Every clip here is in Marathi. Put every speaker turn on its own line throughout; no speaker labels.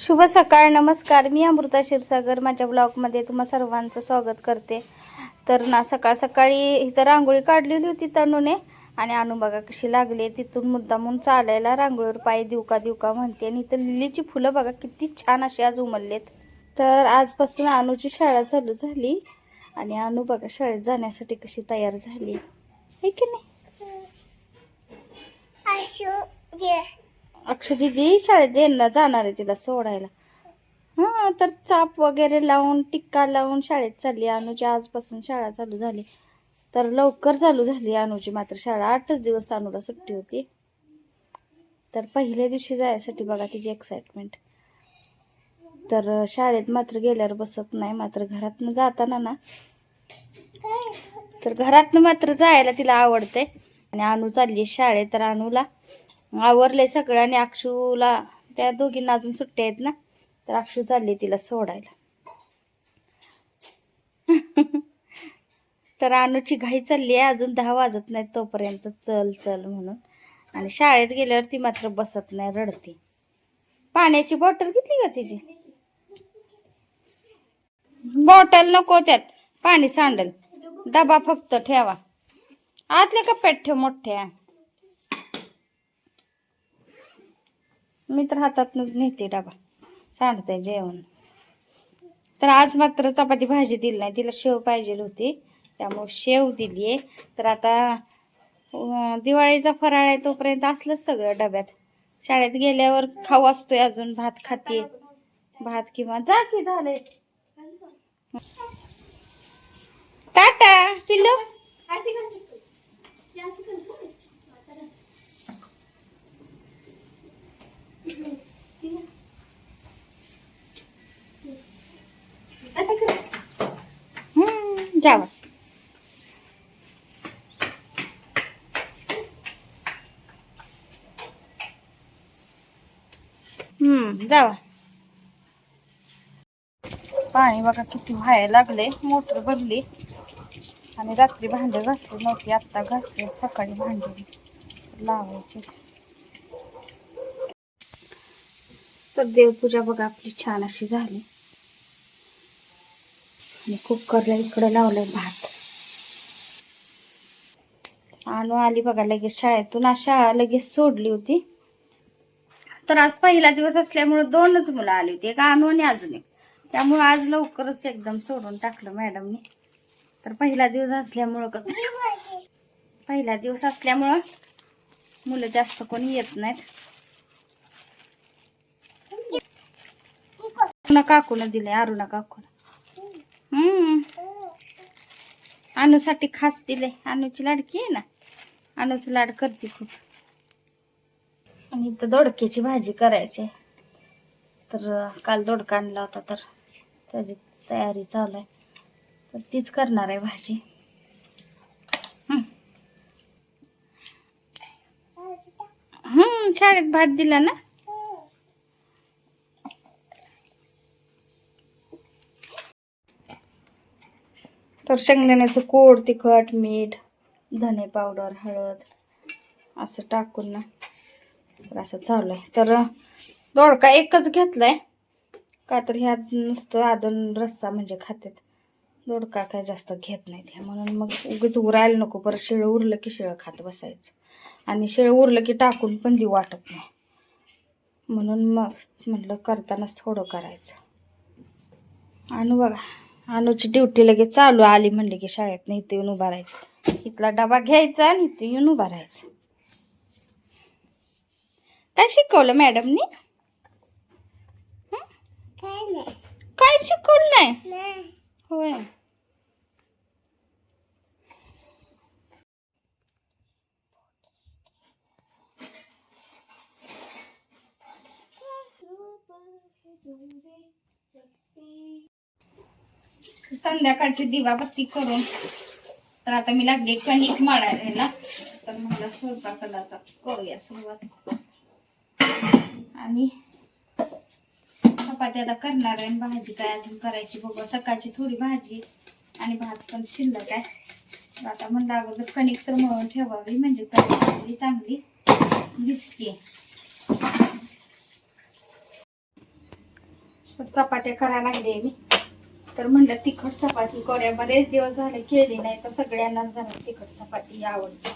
शुभ सकाळ नमस्कार. मी अमृता क्षीरसागर. माझ्या ब्लॉगमध्ये तुम्हा सर्वांचं स्वागत करते. तर ना सकाळ सकाळी इथं रांगोळी काढलेली होती तनूने. आणि अनु बघा कशी लागली तिथून मुद्दामून चालायला रांगोळीवर पाय देऊ का म्हणते. आणि इथं लिलीची फुलं बघा किती छान अशी आज उमललेत. तर आजपासून अनुची शाळा चालू झाली. आणि अनु बघा शाळेत जाण्यासाठी कशी तयार झाली. आहे की नाही? अक्षय दिदी शाळेत यांना जाणार आहे तिला सोडायला. हा तर चाप वगैरे लावून टिक्का लावून शाळेत चालली. अनुजी आजपासून शाळा चालू झाली. तर लवकर चालू झाली अनुची मात्र शाळा आठच दिवस अनुला सुट्टी होती. तर पहिल्या दिवशी जायसाठी बघा तिची एक्साइटमेंट तर शाळेत मात्र गेल्यावर बसत नाही. मात्र घरातनं जाताना ना तर घरातनं मात्र जायला तिला आवडते आणि अनु चालली शाळेत. तर अनुला आवरले सगळं आणि अक्षूला त्या दोघींना अजून सुट्ट्या आहेत ना तर अक्षू चालली तिला सोडायला. तर अनुची घाई चालली आहे अजून दहा वाजत नाही तोपर्यंत चल चल म्हणून. आणि शाळेत गेल्यावर ती मात्र बसत नाही रडते. पाण्याची बॉटल घेतली का तिची? बॉटल नको त्यात पाणी सांडल. डबा फक्त ठेवा. आतल्या कप्प्यात ठेव मोठ्या. मी तर हातातनच नेते डबा. सांडते जेवण. तर आज मात्र चपाती भाजी दिली नाही. तिला शेव पाहिजे होती. त्यामुळे शेव दिली आहे तर आता दिवाळीचा फराळ आहे तोपर्यंत असलंच सगळं डब्यात. शाळेत गेल्यावर खाऊ असतोय अजून. भात खाते भात किंवा जा की झाले टाटा किलो जावा. हम्म जावा. पाणी बघा किती व्हायला लागले. मोटर भरली. आणि रात्री भांडे घासली नव्हती. आत्ता घासली. सकाळी भांडे लावायचे. तर देवपूजा बघा आपली छान अशी झाली. आणि कुकरला इकडे लावलंय भात. आणू आली बघा लगेच शाळेतून आज शाळा लगेच सोडली होती. तर आज पहिला दिवस असल्यामुळे दोनच मुलं आली होती एक आणू आणि अजून एक. त्यामुळे आज लवकरच एकदम सोडून टाकलं मॅडमनी. तर पहिला दिवस असल्यामुळं पहिला दिवस असल्यामुळं मुलं जास्त कोणी येत नाहीत. अरुणा काकून दिले अरुणा काकून. हम्म. अनुसाठी खास दिले अनुची लाडकी आहे ना? अनुचं लाड करते खूप. आणि इथं दोडक्याची भाजी करायची. आहे. तर काल दोडका आणला होता तर त्याची तयारी चालू आहे. तर तीच करणार आहे भाजी. हम्म शाळेत भात दिला ना? तर शेंगदाण्याचं कोड तिखट मीठ धने पावडर हळद असं टाकून ना. तर असं चालू आहे. तर दोडका एकच घेतलाय. का तर ह्यात नुसतं आदन रस्सा म्हणजे खातात दोडका काय जास्त घेत नाहीत ह्या म्हणून मग उगीच उरायला नको. परत शिळं उरलं की शिळं खात बसायचं. आणि शिळं उरलं की टाकून पण देऊ वाटत नाही. म्हणून मग म्हटलं करतानाच थोडं करायचं. आणि बघा अनुची ड्युटी लगेच चालू आली म्हणली की शाळेत नाही इथे येऊन उभा राहायचं. इथला डबा घ्यायचा आणि इथे येऊन उभा राहायचं. काय शिकवलं मॅडमनी काय शिकवलं नाही. होय. संध्याकाळची दिवाबत्ती करून. तर आता मी लागली कणिक माळायला तर मला स्वयंपाकाला आता करूया सुरुवात. आणि चपाती आता करणार आहे. भाजी काय अजून करायची बघू. सकाळची थोडी भाजी आणि भात पण शिल्लक आहे. आता म्हणलं अगोदर कणिक तर मळून ठेवावी. म्हणजे कणिक चांगली दिसते. चपात्या करायला लागले मी. तर म्हणलं तिखट चपाती करूया. बरेच दिवस झाले केली नाही तर सगळ्यांनाच घरात तिखट चपाती आवडते.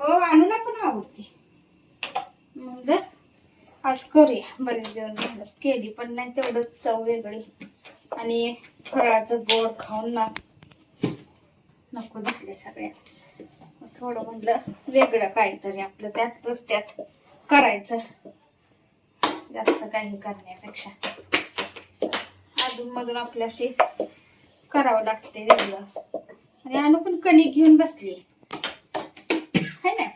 हो अनुला पण आवडते. म्हणलं आज करूया. बरेच दिवस झालं केली पण नाही तेवढंच चव वेगळी. आणि फळाचं गोड खाऊन ना नको झाले सगळ्या. थोडं म्हणलं वेगळं काहीतरी आपलं त्यातच त्यात करायचं. जास्त काही करण्यापेक्षा. मधून मधून आपल्याशी करावं लागते वेगळं. आणि अनु पण कणिक घेऊन बसली. है ना?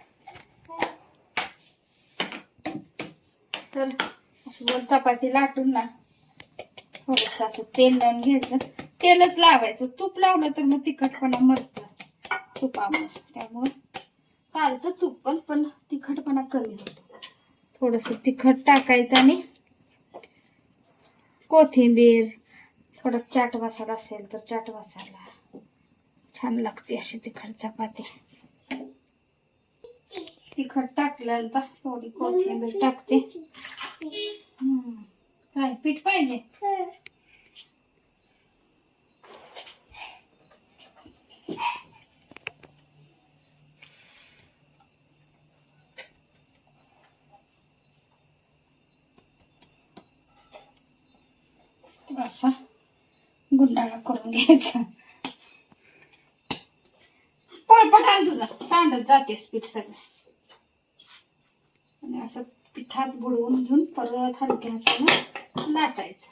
तर अशी वर चपाती लाटून ना. थोडस असं तेल लावून घ्यायचं. तेलच लावायचं. तूप लावलं तर मग तिखटपणा मरत. तुपामुळे त्यामुळे चालतं तूप पण पण तिखटपणा कमी होतो. थोडस तिखट टाकायचं आणि कोथिंबीर थोडा चाट मसाला असेल तर चाट मसाला. छान लागते अशी तिखट चपाती. तिखट टाकल्यानंतर थोडी कोथिंबीर टाकते. काय पीठ पाहिजे? असं गुंडाळा करून घ्यायचा. पळपट आण तुझा. सांडत जाते पीठ सगळं. आणि असं पिठात बुडवून घेऊन परत हलक्या हाताने लाटायचं.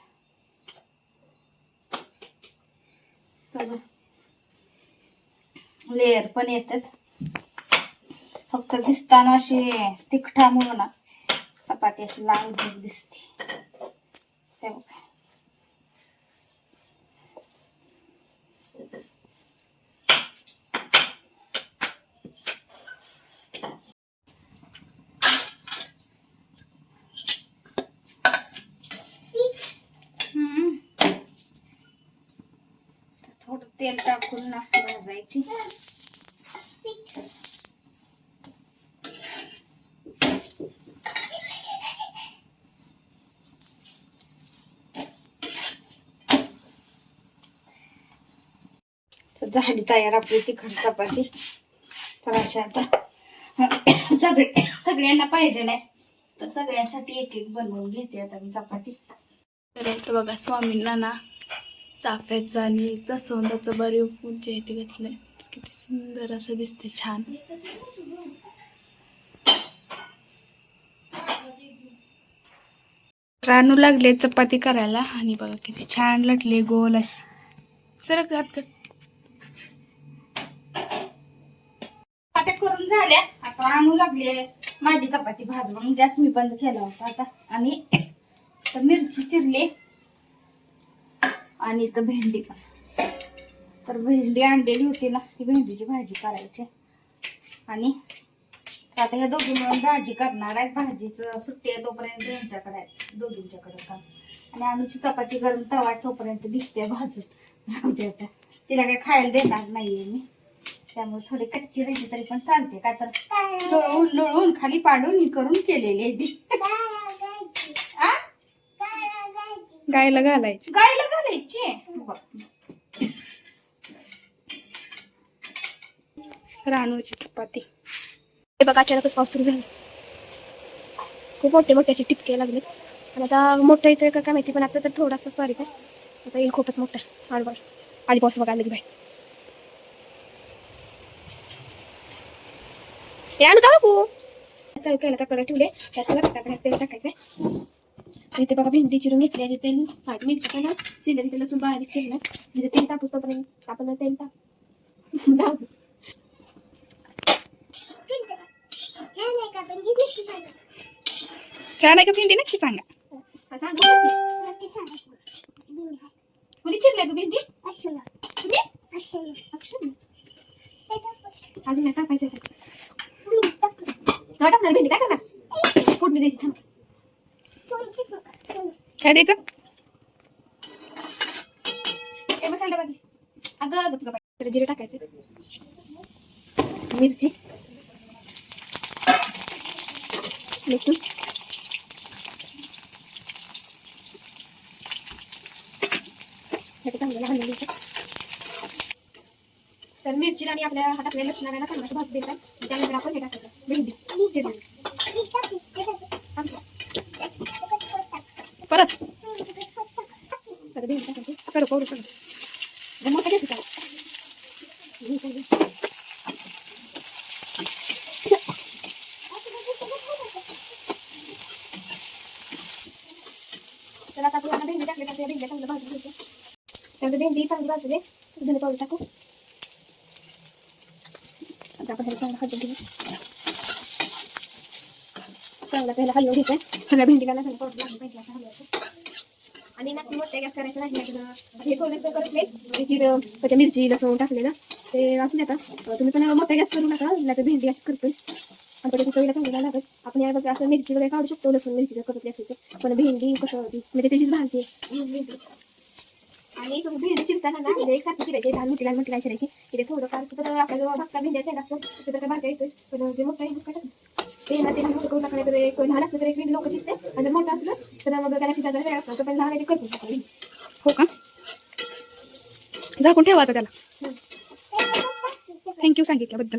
तर लेअर पण येतात. फक्त दिसताना अशी तिखटामुळं ना चपाती अशी लाल दिसते तेव्हा हम्म. तर थोडं तेल टाकून ना भाजायची. झाली तयार आपली तिखट चपाती. तर अशा आता सगळे सगळ्यांना पाहिजे नाही. तर सगळ्यांसाठी एक एक बनवून घेते आता मी चपाती.
तर बघा स्वामींना ना चाफ्याचं आणि जसवंदाचं बरे पूजा इथे घेतलंय. किती सुंदर असं दिसते छान. रानू लागले चपाती करायला. आणि बघा किती छान लटले गोल अशी. सरक हात कर
चपात्या करून झाल्या. आता आणू लागले. माझी चपाती भाजून गॅस मी बंद केला होता आता. आणि मिरची चिरली. आणि तर भेंडी पण. तर भेंडी आणलेली होती ना ती भेंडीची भाजी करायची. आणि आता ह्या दोघी मिळून भाजी करणार आहेत. भाजीचं सुट्टी आहे तोपर्यंत यांच्याकडे आहे दोघींच्याकडे काम आणि अनुची चपाती गरम तवा तोपर्यंत दिसते भाजून. राहू दे आता. तिला काही खायला देणार नाहीये मी. त्यामुळे थोडी कच्ची राहिली तरी पण चालते. का तर लोळून लोळून खाली पाडून हे करून केलेली आहे ती?
गायला घालायची.
गायला बघ.
रानूची चपाती. हे बघा अचानकच पाऊस सुरू झाला. खूप मोठे मोठे असे टिपके लागलेत. आणि आता मोठं येतोय का काय माहिती पण आता तर थोडासाच बारीक आहे. आता येईल खूपच मोठा. हळूहळू आधी पाऊस बघायला की बाहेर. जाऊ नको चालू केलं त्याकडे ठेवले. गॅसवर त्याकडे तेल आणि इथे बघा भेंडी चिरून घेतली आहे. तेल मिरची पण चिरलं तिथे लसूण बारीक चिरलं जिथे तेल टाकूस तोपर्यंत आपण तेल टाक. छान आहे का भेंडी? नक्की सांगा.
सांग. कुणी चिरल्या ग भेंडी?
अजून नाही भेंडी काय करणार? फोडणी द्यायची थांब. काय द्यायचं?
अगं अगं तुला
जिरे टाकायचे मिरची. लसूण. ह्याचं चांगलं लहान तर मिरची आणि आपल्या हातातल्या लसणाऱ्याला चांगलं भाग देतात त्यानंतर आपण हे टाकायचं. भेंडी. परत. करू भेंडी करू. पावडर सगळं मोठा घ्यायचा तर आता आपण भेंडी टाकली तर त्या चांगलं भाजून घ्यायचं त्यानंतर भेंडी चांगली भाजली धने पावडर टाकू. आता आपण ह्याला चांगलं हलवून घेऊ चांगला पहिला हलवून घ्यायचं सगळ्या भेंडीला धने पावडर लागली पाहिजे असं हलवायचं आणि ना मोठ्या गॅस करायचं नाही हे थोडंसं करत नाही. जिरं त्याच्या मिरची लसूण टाकलेलं. ते असू देता. तुम्ही पण मोठा गॅस करू नका नाही तर भेंडी अशी करतोय. आणि त्याच्या चवीला चांगला लागत आपण या बघा असं मिरची वगैरे काढू शकतो लसूण मिरची जर करत असेल तर. पण भेंडी कसं होती म्हणजे त्याचीच भाजी आणि तुम्ही भेंडी चिरताना ना म्हणजे एकसारखी चिरायची लहान मोठी लहान मोठी काय चिरायची. इथे थोडं फार तर आपल्याजवळ धाकटा भेंड्या शेंगा असतो तिथे तर भाज्या येतोय. पण जे मोठं आहे टाकायचं ते ना ते लहान मोठं करून टाकलं तर एक लहान असलं तर एक भेंडी लवकर शिजते आणि जर मोठं असलं त्याला शिजायचा वेळ असतो पण करतो टाकावी
हो का? झाकून ठेवा आता त्याला. थँक्यू सांगितल्याबद्दल.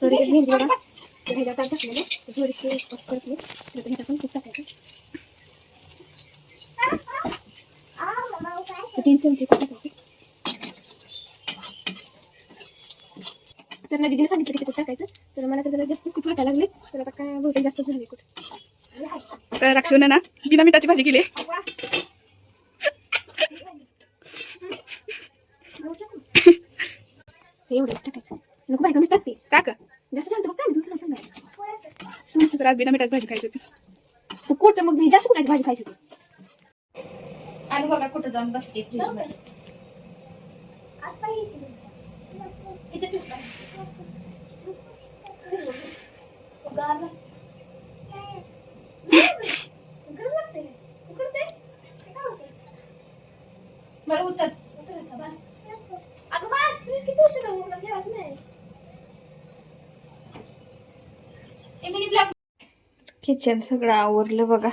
तर एक भेंडी बघा तर ह्याच्यात आता टाकलेलं तर थोडीशी करतली तर ह्याच्यात पण खूप टाकायचं. तर तीन चमचे खूप टाकायचे. तर ना दिदीने सांगितलं की ते टाकायचं. तर मला तर जरा जास्तच खूप वाटायला लागले. तर आता काय बहुतेक जास्त झाले कुठे?
तर ना बिना मिठाची भाजी केली
नको बायका टाकते.
टाक
जास्त सांगतो काय दुसरं सांगायचं
तर आज बिना मिठाची भाजी खायची होती.
तू कुठं मग मी जास्त कुणाची भाजी खायची होती?
आणि बघा कुठं जाऊन बसते बरं उतर. किचन सगळं आवरलं बघा.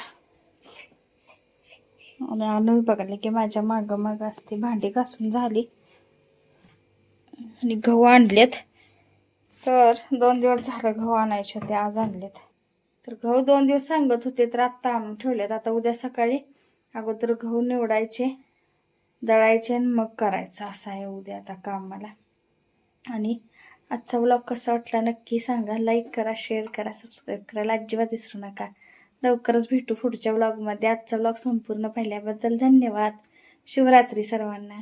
आणि अनु बघायला की माझ्या माग माग असते भांडी घासून झाली. आणि गहू आणलेत. तर दोन दिवस झालं गहू आणायचे होते आज आणलेत. तर गहू दोन दिवस सांगत होते तर आत्ता आणून ठेवलेत. आता उद्या सकाळी अगोदर गहू निवडायचे दळायचे आणि मग करायचं. असं आहे उद्या आता काम मला. आणि आजचा ब्लॉग कसा वाटला नक्की सांगा. लाईक करा शेअर करा सबस्क्राईब करायला अजिबात विसरू नका. लवकरच भेटू पुढच्या ब्लॉगमध्ये आजचा ब्लॉग संपूर्ण पाहिल्याबद्दल धन्यवाद. शिवरात्री सर्वांना.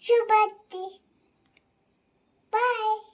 शुभरात्री. बाय